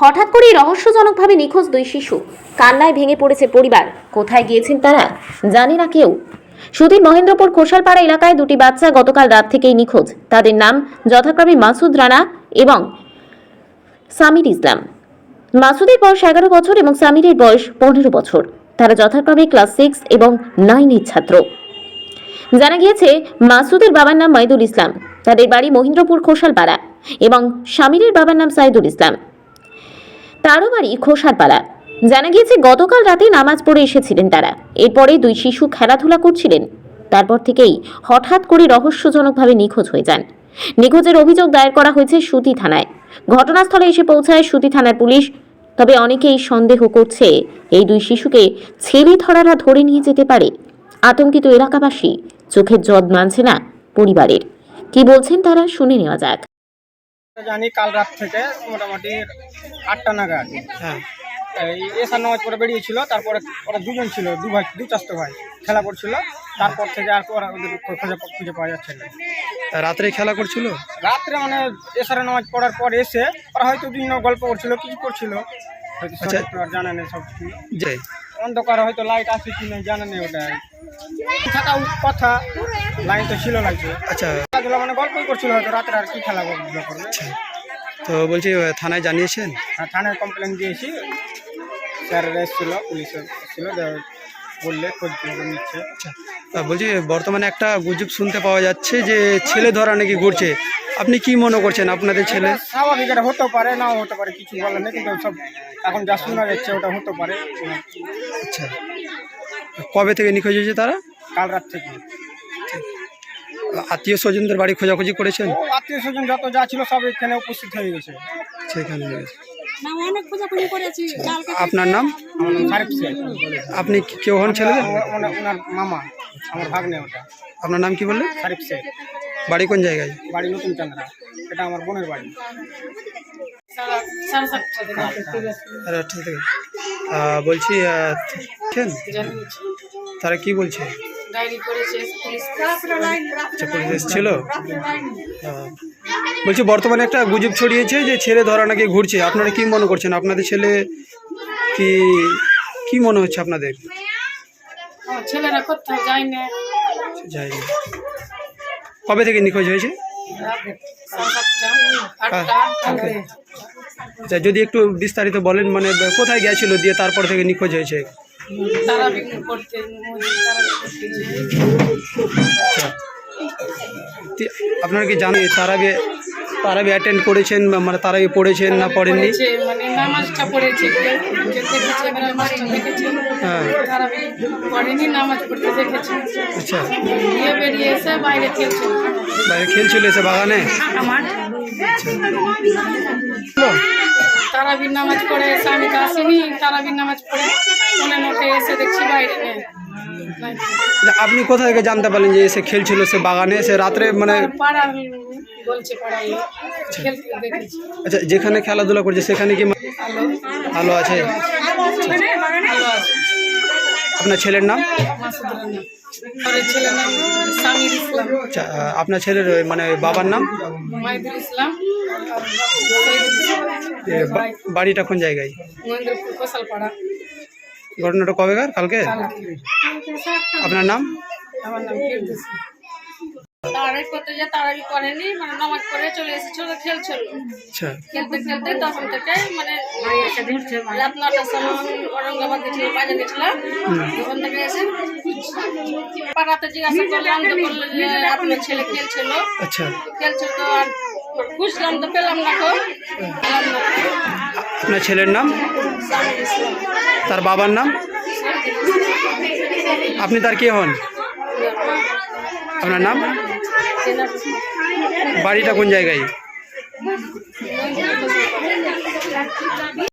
হঠাৎ করেই রহস্যজনকভাবে নিখোঁজ দুই শিশু। কান্নায় ভেঙে পড়েছে পরিবার। কোথায় গিয়েছেন তারা? জানে না কেউ। সুদীর মহেন্দ্রপুর খোসালপাড়া এলাকায় দুটি বাচ্চা গতকাল রাত থেকেই নিখোঁজ। তাদের নাম যথাক্রমে মাসুদ রানা এবং সামির ইসলাম। মাসুদের বয়স এগারো বছর এবং সামিরের বয়স পনেরো বছর। তারা যথাক্রমে ক্লাস সিক্স এবং নাইনের ছাত্র। জানা গিয়েছে, মাসুদের বাবার নাম মাইদুল ইসলাম। তাদের বাড়ি মহেন্দ্রপুর খোসালপাড়া এবং স্বামীরের বাবার নাম সাইদুল ইসলাম। তারও বাড়ি খোসারপাড়া জানা গিয়েছে, গতকাল রাতে নামাজ পড়ে এসেছিলেন তারা। এরপরে দুই শিশু খেলাধুলা করছিলেন। তারপর থেকেই হঠাৎ করে রহস্যজনকভাবে নিখোঁজ হয়ে যান। নিখোঁজের অভিযোগ দায়ের করা হয়েছে সুতি থানায়। ঘটনাস্থলে এসে পৌঁছায় সুতি থানার পুলিশ। তবে অনেকেই সন্দেহ করছে, এই দুই শিশুকে ছেলে ধরারা ধরে নিয়ে যেতে পারে। আতঙ্কিত এলাকাবাসী চোখের জদ মানছে না পরিবারের। কি বলছেন তারা শুনে নেওয়া যাক। জানি কাল রাত থেকে মোটামুটি আটটা নাগাদ। হ্যাঁ। এই এসার নামাজ পরে বেরিয়েছিল তারপরে ওরা দুজন ছিল দু ভাই দু চাষতো ভাই খেলা করছিল। তারপর থেকে আর ওরা ওদের খুঁজে খুঁজে পাওয়া যাচ্ছে না। রাত্রে খেলা করছিল? রাত্রে মানে এসার নামাজ পড়ার পর এসে ওরা হয়তো বিভিন্ন গল্প করছিল কিছু করছিল। হয়তো। আর জানা নেই সব অন্ধকার হয়তো লাইট আছে কি না জানা নেই ওটা থাকা কথা লাইন তো ছিল লাগছে আচ্ছা। খেলাধুলা মানে গল্পই করছিল হয়তো রাত্রে আর কি খেলা করবে আচ্ছা। তো বলছি থানায় জানিয়েছেন? আর থানায় কমপ্লেন দিয়েছি। স্যার এসেছিল পুলিশ এসেছিল বললে খোঁজ নিচ্ছে। আচ্ছা। তা বলছি বর্তমানে একটা গুজব শুনতে পাওয়া যাচ্ছে যে ছেলে ধরা নাকি ঘুরছে। আপনি কি মনে করছেন আপনাদের ছেলে? স্বাভাবিক এটা হতে পারে নাও হতে পারে কিছু বলার নেই কিন্তু সব এখন যা শোনা যাচ্ছে ওটা হতে পারে। আচ্ছা। কবে থেকে নিখোঁজ হয়েছে তারা? কাল রাত থেকে। আত্মীয় স্বজনদের বাড়ি খোঁজাখুঁজি করেছেন? আত্মীয় স্বজন যত যা ছিল সব এখানে উপস্থিত হয়ে গেছে। সেখানে হয়েছে। না অনেক খোঁজাখুঁজি করেছি কালকে আপনার নাম? আপনি কেউ হন ছেলে ওনার মামা আমার ভাগ্নে ওটা। আপনার নাম কি বললেন? শারিফ শেখ বাড়ি কোন জায়গায়? বাড়ি নতুন চান্দ্রা। এটা আমার বোনের বাড়ি। সাড়ে থেকে বলছি তারা কি বলছে? ডায়েরি করেছে পুলিশ আচ্ছা এসেছিল? বলছি বর্তমানে একটা গুজব ছড়িয়েছে যে ছেলে ধরা নাকি ঘুরছে। আপনারা কি মনে করছেন? আপনাদের ছেলে কি কি মনে হচ্ছে আপনাদের? ছেলেরা কোথাও যায় না যাই না। কবে থেকে নিখোঁজ হয়েছে? কালকে আচ্ছা। যদি একটু বিস্তারিত বলেন মানে কোথায় গেছিল দিয়ে তারপর থেকে নিখোঁজ হয়েছে? আচ্ছা। আপনারা কি জানেন তারাবি তারাবি অ্যাটেন্ড করেছেন বা মানে তারাবি পড়েছেন না পড়েননি? মানে নামাজটা পড়েছে হ্যাঁ। পড়েনি নামাজ পড়তে দেখেছে। আচ্ছা। দিয়ে বেরিয়ে এসে বাইরে খেলছে বাইরে খেলছিল এসে বাগানে? আমার। তারাবির নামাজ পড়ে এসে আমি তো আসিনি তারাবির নামাজ পড়ে। মনে নোটে এসে দেখছি বাইরে। আপনি কোথা থেকে জানতে পারলেন যে এসে খেলছিল সে বাগানে এসে রাত্রে মানে আচ্ছা যেখানে খেলাধুলা করছে সেখানে কি আলো আছে? আপনার ছেলের নাম? আচ্ছা আপনার ছেলের মানে বাবার নাম? বাড়িটা কোন জায়গায়? ঘটনাটা কবেকার কালকে? কালকে আপনার নাম? আমার নাম ফিরদৌসি করতে যে তারাবি করেনি মানে নামাজ পড়ে চলে এসেছিল খেলছিল। আচ্ছা। খেলতে খেলতে তখন থেকে মানে রাত নটার সময় ঔরঙ্গাবাদ গেছিলাম বাজে গেছিলাম। ওখান থেকে এসে পাড়াতে জিজ্ঞাসা করলাম তো যে আপনার ছেলে খেলছিল। খেলছিল তো আর খুঁজলাম তো পেলাম না তো। পেলাম না আপনার ছেলের নাম? তার বাবার নাম? আপনি তার কে হন? আপনার নাম? চেনার বাড়িটা কোন জায়গায়?